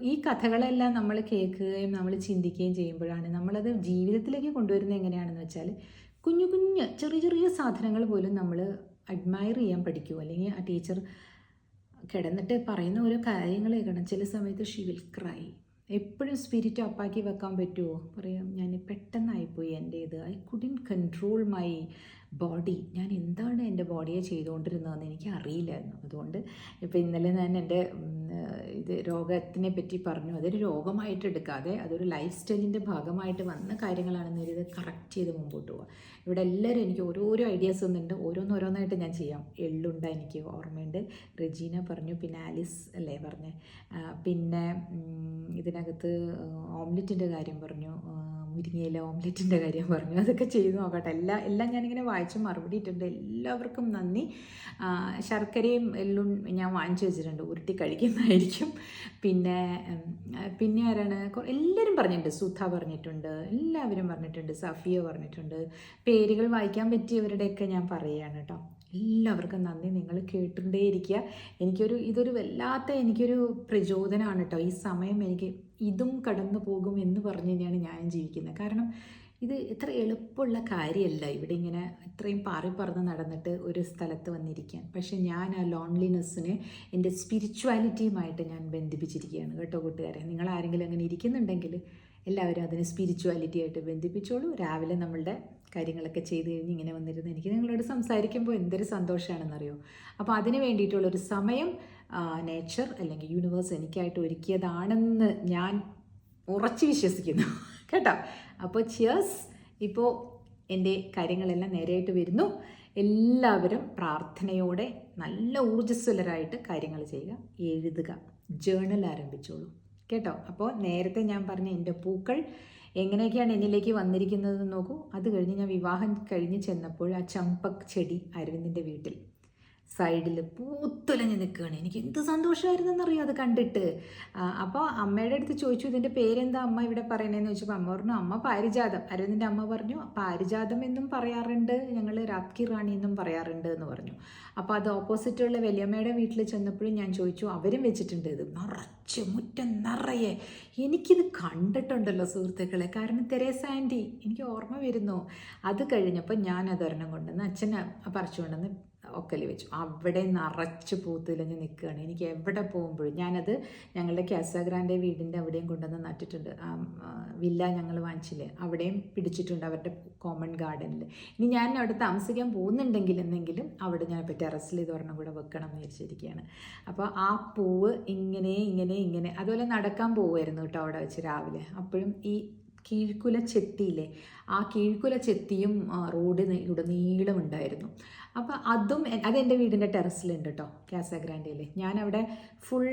ഈ കഥകളെല്ലാം നമ്മൾ കേൾക്കുകയും നമ്മൾ ചിന്തിക്കുകയും ചെയ്യുമ്പോഴാണ് നമ്മളത് ജീവിതത്തിലേക്ക് കൊണ്ടുവരുന്നത് എങ്ങനെയാണെന്ന് വെച്ചാൽ കുഞ്ഞു കുഞ്ഞു ചെറിയ ചെറിയ സാധനങ്ങൾ പോലും നമ്മൾ അഡ്മയർ ചെയ്യാൻ പഠിക്കുമോ അല്ലെങ്കിൽ ആ ടീച്ചർ കിടന്നിട്ട് പറയുന്ന ഓരോ കാര്യങ്ങൾ കേൾക്കണം. ചില സമയത്ത് ഷി വിൽ ക്രൈ എപ്പോഴും സ്പിരിറ്റ് അപ്പാക്കി വെക്കാൻ പറ്റുമോ പറയാം ഞാൻ പെട്ടെന്നായിപ്പോയി എന്റെ ഇത് I couldn't control my body ഞാൻ എന്താണ് എന്റെ ബോഡിയെ ചെയ്തുകൊണ്ടിരുന്നതെന്ന് എനിക്ക് അറിയില്ലായിരുന്നു അതുകൊണ്ട് ഇപ്പോൾ ഇന്നലെ ഞാൻ എന്റെ ഇത് രോഗത്തിനെ പറ്റി പറഞ്ഞു. അതൊരു രോഗമായിട്ട് എടുക്കാതെ അതൊരു ലൈഫ് സ്റ്റൈലിന്റെ ഭാഗമായിട്ട് വന്ന കാര്യങ്ങളാണെന്ന് ഇത് കറക്റ്റ് ചെയ്ത് മുമ്പോട്ട് പോവുക. ഇവിടെ എല്ലാവരും എനിക്ക് ഓരോരോ ഐഡിയാസ് ഒന്നുണ്ട് ഓരോന്നോരോന്നായിട്ട് ഞാൻ ചെയ്യാം. എള്ളുണ്ട എനിക്ക് ഓർമ്മയുണ്ട്. റെജീന പറഞ്ഞു പിന്നെ ആലിസ് അല്ലേ പറഞ്ഞേ? പിന്നെ ഇതിനകത്ത് ഓംലെറ്റിന്റെ കാര്യം പറഞ്ഞു. മുരിങ്ങയില ഓംലെറ്റിന്റെ കാര്യം പറഞ്ഞു. അതൊക്കെ ചെയ്തു നോക്കട്ടെ. എല്ലാം എല്ലാം ഞാനിങ്ങനെ വായിച്ച് മറുപടി ഇട്ടിട്ടുണ്ട് എല്ലാവർക്കും നന്ദി. ശർക്കരയും എല്ലും ഞാൻ വാങ്ങിച്ചു വെച്ചിട്ടുണ്ട്. ഉരുട്ടി കഴിക്കുന്നതായിരിക്കും. പിന്നെ പിന്നെ ആരാണ്? എല്ലാവരും പറഞ്ഞിട്ടുണ്ട്. സുധ പറഞ്ഞിട്ടുണ്ട്. എല്ലാവരും പറഞ്ഞിട്ടുണ്ട്. സഫിയ പറഞ്ഞിട്ടുണ്ട്. പേരുകൾ വായിക്കാൻ പറ്റിയവരുടെയൊക്കെ ഞാൻ പറയുകയാണ് കേട്ടോ. എല്ലാവർക്കും നന്ദി. നിങ്ങൾ കേട്ടുകൊണ്ടേയിരിക്കുക. എനിക്കൊരു ഇതൊരു വല്ലാത്ത എനിക്കൊരു പ്രചോദനമാണ് കേട്ടോ. ഈ സമയം എനിക്ക് ഇതും കടന്നു പോകും എന്ന് പറഞ്ഞു തന്നെയാണ് ഞാൻ ജീവിക്കുന്നത്. കാരണം ഇത് ഇത്ര എളുപ്പമുള്ള കാര്യമല്ല. ഇവിടെ ഇങ്ങനെ ഇത്രയും പാറി പറന്ന് നടന്നിട്ട് ഒരു സ്ഥലത്ത് വന്നിരിക്കാൻ. പക്ഷെ ഞാൻ ആ ലോൺലിനെസ്സിനെ എന്റെ സ്പിരിച്വാലിറ്റിയുമായിട്ട് ഞാൻ ബന്ധിപ്പിച്ചിരിക്കുകയാണ് കേട്ടോ കൂട്ടുകാരെ. നിങ്ങൾ ആരെങ്കിലും അങ്ങനെ ഇരിക്കുന്നുണ്ടെങ്കിൽ എല്ലാവരും അതിനെ സ്പിരിച്വാലിറ്റി ആയിട്ട് ബന്ധിപ്പിച്ചോളൂ. രാവിലെ നമ്മളുടെ കാര്യങ്ങളൊക്കെ ചെയ്ത് കഴിഞ്ഞ് ഇങ്ങനെ വന്നിരുന്നു എനിക്ക് നിങ്ങളോട് സംസാരിക്കുമ്പോൾ എന്തൊരു സന്തോഷമാണെന്നറിയോ അപ്പോൾ അതിന് വേണ്ടിയിട്ടുള്ളൊരു സമയം നേച്ചർ അല്ലെങ്കിൽ യൂണിവേഴ്സ് എനിക്കായിട്ട് ഒരുക്കിയതാണെന്ന് ഞാൻ ഉറച്ചു വിശ്വസിക്കുന്നു. [laughs] കേട്ടോ? അപ്പോൾ ചിയേഴ്സ് ഇപ്പോൾ എന്റെ കാര്യങ്ങളെല്ലാം നേരെയായിട്ട് വരുന്നു. എല്ലാവരും പ്രാർത്ഥനയോടെ നല്ല ഊർജസ്വലരായിട്ട് കാര്യങ്ങൾ ചെയ്യുക എഴുതുക ജേണൽ ആരംഭിച്ചോളൂ. കേട്ടോ? അപ്പോൾ നേരത്തെ ഞാൻ പറഞ്ഞ എന്റെ പൂക്കൾ എങ്ങനെയൊക്കെയാണ് എന്നിലേക്ക് വന്നിരിക്കുന്നതെന്ന് നോക്കൂ. അത് കഴിഞ്ഞ് ഞാൻ വിവാഹം കഴിഞ്ഞ് ചെന്നപ്പോൾ ആ ചമ്പക് ചെടി അരവിന്ദിന്റെ വീട്ടിൽ സൈഡിൽ പൂത്തുലഞ്ഞ് നിൽക്കുകയാണ് എനിക്ക് എന്ത് സന്തോഷമായിരുന്നെന്നറിയോ അത് കണ്ടിട്ട്. അപ്പോൾ അമ്മയുടെ അടുത്ത് ചോദിച്ചു ഇതിന്റെ പേരെന്താ അമ്മ ഇവിടെ പറയണേന്ന്? ചോദിച്ചപ്പോൾ അമ്മ പറഞ്ഞു അമ്മ പാരിജാതം. അരവിന്ദിന്റെ അമ്മ പറഞ്ഞു പാരിജാതം എന്നും പറയാറുണ്ട്. ഞങ്ങൾ രാത്കി റാണി എന്നും പറയാറുണ്ട് എന്ന് പറഞ്ഞു. അപ്പോൾ അത് ഓപ്പോസിറ്റുള്ള വലിയമ്മയുടെ വീട്ടിൽ ചെന്നപ്പോഴും ഞാൻ ചോദിച്ചു അവരും വെച്ചിട്ടുണ്ട്? ഇത് നിറച്ച് മുറ്റം നിറയെ. എനിക്കിത് കണ്ടിട്ടുണ്ടല്ലോ സുഹൃത്തുക്കളെ. കാരണം തെരേസ ആന്റി എനിക്ക് ഓർമ്മ വരുന്നു. അത് കഴിഞ്ഞപ്പോൾ ഞാൻ അതൊരെണ്ണം കൊണ്ടുവന്ന് അച്ഛനെ പറിച്ചു കൊണ്ടുവന്ന് ഒക്കൽ വെച്ചു അവിടെ നിറച്ച് പൂത്തിലഞ്ഞ് നിൽക്കുകയാണ്. എനിക്ക് എവിടെ പോകുമ്പോഴും ഞാനത് ഞങ്ങളുടെ കാസാഗ്രാന്റെ വീടിന്റെ അവിടെയും കൊണ്ടുവന്ന് നട്ടിട്ടുണ്ട്. ആ, വില്ല ഞങ്ങൾ വാങ്ങിച്ചില്ലേ? അവിടെയും പിടിച്ചിട്ടുണ്ട് അവരുടെ കോമൺ ഗാർഡനിൽ. ഇനി ഞാൻ അവിടെ താമസിക്കാൻ പോകുന്നുണ്ടെങ്കിൽ എന്നെങ്കിലും അവിടെ ഞാൻ ഇപ്പോൾ ടെറസിൽ ഇത് ഒരെണ്ണം കൂടെ വെക്കണം എന്ന് വിചാരിച്ചിരിക്കുകയാണ്. അപ്പോൾ ആ പൂവ് ഇങ്ങനെ ഇങ്ങനെ ഇങ്ങനെ അതുപോലെ നടക്കാൻ പോവുമായിരുന്നു കേട്ടോ അവിടെ വെച്ച് രാവിലെ. അപ്പോഴും ഈ കീഴ്ക്കുല ചെത്തിയില്ലേ? ആ കീഴ്ക്കുല ചെത്തിയും റോഡ് ഉടനീളം ഉണ്ടായിരുന്നു അപ്പോൾ അതും അത് എന്റെ വീടിന്റെ ടെറസിലുണ്ട് കേട്ടോ ഞാൻ ഞാനവിടെ ഫുൾ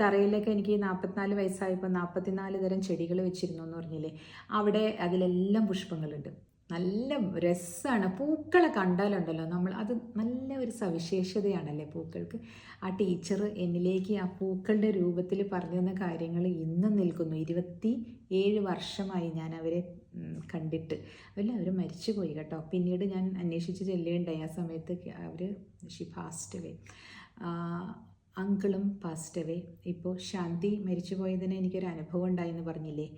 തറയിലൊക്കെ എനിക്ക് നാൽപ്പത്തിനാല് വയസ്സായപ്പോൾ നാൽപ്പത്തിനാല് തരം ചെടികൾ വെച്ചിരുന്നു എന്ന് പറഞ്ഞില്ലേ? അവിടെ അതിലെല്ലാം പുഷ്പങ്ങളുണ്ട്. നല്ല രസമാണ് പൂക്കളെ കണ്ടാലുണ്ടല്ലോ നമ്മൾ. അത് നല്ല ഒരു സവിശേഷതയാണല്ലേ പൂക്കൾക്ക്. ആ ടീച്ചർ എന്നിലേക്ക് ആ പൂക്കളുടെ രൂപത്തിൽ പറഞ്ഞു തന്ന കാര്യങ്ങൾ ഇന്നും നിൽക്കുന്നു. ഇരുപത്തി ഏഴ് വർഷമായി ഞാൻ അവരെ കണ്ടിട്ട്. അല്ല അവർ മരിച്ചു പോയി കേട്ടോ. പിന്നീട് ഞാൻ അന്വേഷിച്ച് ചെല്ലുകയുണ്ടായി ആ സമയത്ത് അവർ ഷി ഫാസ്റ്റ് വേ അങ്കിളും പാസ്റ്റ് അവേ ഇപ്പോൾ ശാന്തി മരിച്ചു പോയതിന് എനിക്കൊരു അനുഭവം ഉണ്ടായെന്ന് പറഞ്ഞില്ലേ?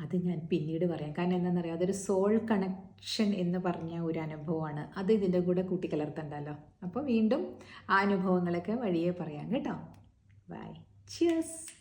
അത് ഞാൻ പിന്നീട് പറയാം. കാരണം എന്താണെന്നറിയാം അതൊരു സോൾ കണക്ഷൻ എന്ന് പറഞ്ഞ ഒരു അനുഭവമാണ്. അത് ഇതിന്റെ കൂടെ കൂട്ടിക്കലർത്തണ്ടല്ലോ. അപ്പോൾ വീണ്ടും ആ അനുഭവങ്ങളൊക്കെ വഴിയെ പറയാം കേട്ടോ. By cheers